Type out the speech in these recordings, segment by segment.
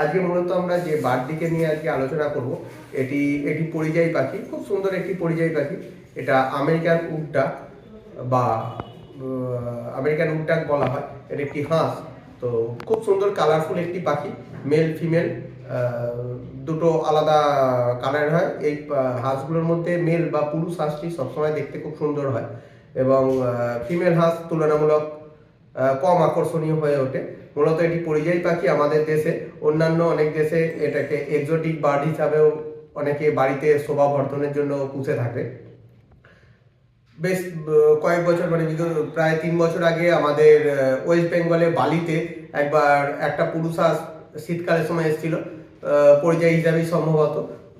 আজকে মূলত আমরা যে বার্ডটিকে নিয়ে আজকে আলোচনা করব, এটি এটি পরিযায়ী পাখি, খুব সুন্দর একটি পরিযায়ী পাখি। এটা আমেরিকান উডডাক বা আমেরিকান উডডাক বলা হয়। এটা একটি হাঁস। তো খুব সুন্দর কালারফুল একটি পাখি মেল ফিমেল দুটো আলাদা কালার হয়। এই হাঁসগুলোর মধ্যে মেল বা পুরুষ হাঁসটি সবসময় দেখতে খুব সুন্দর হয়। এবং ফিমেল হাঁস তুলনামূলক কম আকর্ষণীয় হয়ে ওঠে। মূলত এটি পরিযায়ী পাখি। আমাদের দেশে অন্যান্য অনেক দেশে এটাকে এক্সোটিক বার্ড হিসাবেও অনেকে বাড়িতে শোভা বর্ধনের জন্য পুষে থাকে। বেশ কয়েক বছর মানে প্রায় তিন বছর আগে আমাদের ওয়েস্ট বেঙ্গলে বালিতে একবার একটা পুরুষ শীতকালের সময় এসেছিল পরিযায়ী হিসাবেই সম্ভবত।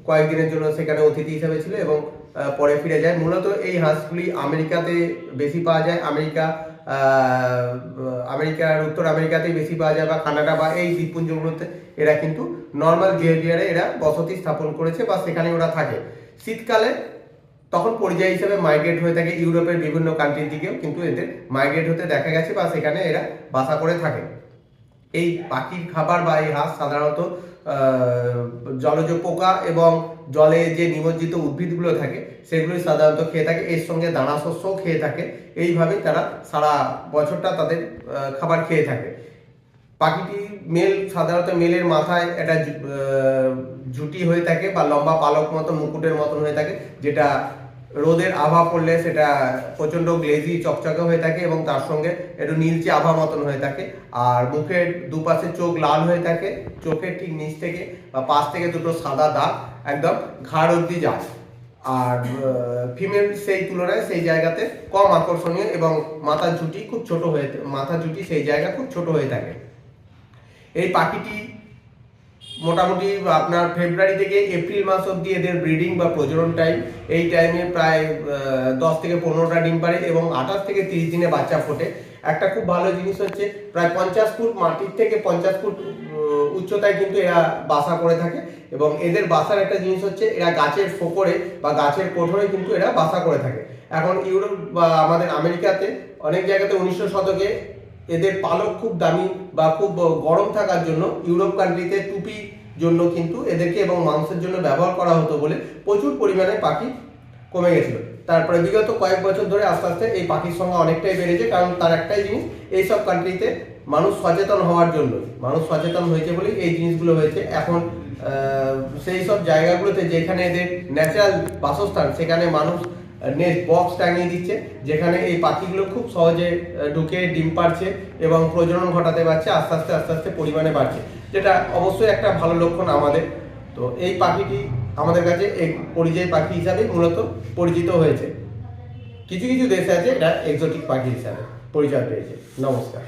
কয়েকদিনের জন্য সেখানে অতিথি হিসাবে ছিল এবং পরে ফিরে যায়। মূলত এই হাঁসগুলি আমেরিকাতে বেশি পাওয়া যায়। আমেরিকা আমেরিকার, উত্তর আমেরিকাতেই বেশি পাওয়া যায় বা কানাডা বা এই দ্বীপপুঞ্জগুলোতে এরা কিন্তু নর্মাল বিহেভিয়ারে এরা বসতি স্থাপন করেছে বা সেখানে ওরা থাকে। শীতকালে তখন পরিযায়ী হিসেবে মাইগ্রেট হয়ে থাকে ইউরোপের বিভিন্ন কান্ট্রির দিকেও, কিন্তু এদের মাইগ্রেট হতে দেখা গেছে বা সেখানে এরা বাসা করে থাকে। এই পাখির খাবার বা এই হাঁস সাধারণত জলজ পোকা এবং জলে যে নিমজ্জিত উদ্ভিদগুলো থাকে, সেগুলোই সাধারণত খেয়ে থাকে। এর সঙ্গে দানা শস্যও খেয়ে থাকে। এইভাবে তারা সারা বছরটা তাদের খাবার খেয়ে থাকে। পাখিটি মেল, সাধারণত মেলের মাথায় একটা জুটি হয়ে থাকে বা লম্বা পালক মতো, মুকুটের মতন হয়ে থাকে, যেটা রোদের আভা পড়লে সেটা প্রচণ্ড গ্লেজি, চকচকে হয়ে থাকে এবং তার সঙ্গে একটু নীলচে আভা মতন হয়ে থাকে। আর মুখের দুপাশে চোখ লাল হয়ে থাকে, চোখের ঠিক নিচ থেকে বা পাশ থেকে দুটো সাদা দাগ একদম ঘাড় অব্দি যায়। আর ফিমেল সেই তুলনায় সেই জায়গাতে কম আকর্ষণীয় এবং মাথার ঝুঁটি খুব ছোট হয়ে, মাথার ঝুঁটি সেই জায়গা খুব ছোট হয়ে থাকে। এই পাখিটি মোটামুটি আপনার ফেব্রুয়ারি থেকে এপ্রিল মাস অবধি এদের ব্রিডিং বা প্রজনন টাইম এই টাইমে প্রায় দশ থেকে পনেরোটা ডিম পারে এবং আঠাশ থেকে তিরিশ দিনে বাচ্চা ফোটে। একটা খুব ভালো জিনিস হচ্ছে, প্রায় পঞ্চাশ ফুট মাটির থেকে পঞ্চাশ ফুট উচ্চতায় কিন্তু এরা বাসা করে থাকে এবং এদের বাসার একটা জিনিস হচ্ছে, এরা গাছের ফোকরে বা গাছের কোঠরে কিন্তু এরা বাসা করে থাকে। এখন ইউরোপ বা আমাদের আমেরিকাতে অনেক জায়গাতে উনিশশো শতকে এদের পালক খুব দামি বা খুব গরম থাকার জন্য ইউরোপ কান্ট্রিতে টুপি জন্য কিন্তু এদেরকে এবং মাংসের জন্য ব্যবহার করা হতো বলে প্রচুর পরিমাণে পাখি কমে গেছিল। তারপরে বিগত কয়েক বছর ধরে আস্তে আস্তে এই পাখির সংখ্যা অনেকটাই বেড়েছে কারণ তার একটাই জিনিস, এইসব কান্ট্রিতে মানুষ সচেতন হওয়ার জন্য, মানুষ সচেতন হয়েছে বলেই এই জিনিসগুলো হয়েছে। এখন সেই সব জায়গাগুলোতে যেখানে এদের ন্যাচারাল বাসস্থান, সেখানে মানুষ নেট বক্স টাঙিয়ে দিচ্ছে, যেখানে এই পাখিগুলো খুব সহজে ঢুকে, ডিম পারছে এবং প্রজনন ঘটাতে পারছে, আস্তে আস্তে আস্তে আস্তে পরিমাণে বাড়ছে, যেটা অবশ্যই একটা ভালো লক্ষণ আমাদের। তো এই পাখিটি আমাদের কাছে এক পরিযায়ী পাখি হিসাবে মূলত পরিচিত হয়েছে। কিছু কিছু দেশে আছে, এটা এক্সোটিক পাখি হিসাবে পরিচয় পেয়েছে। নমস্কার।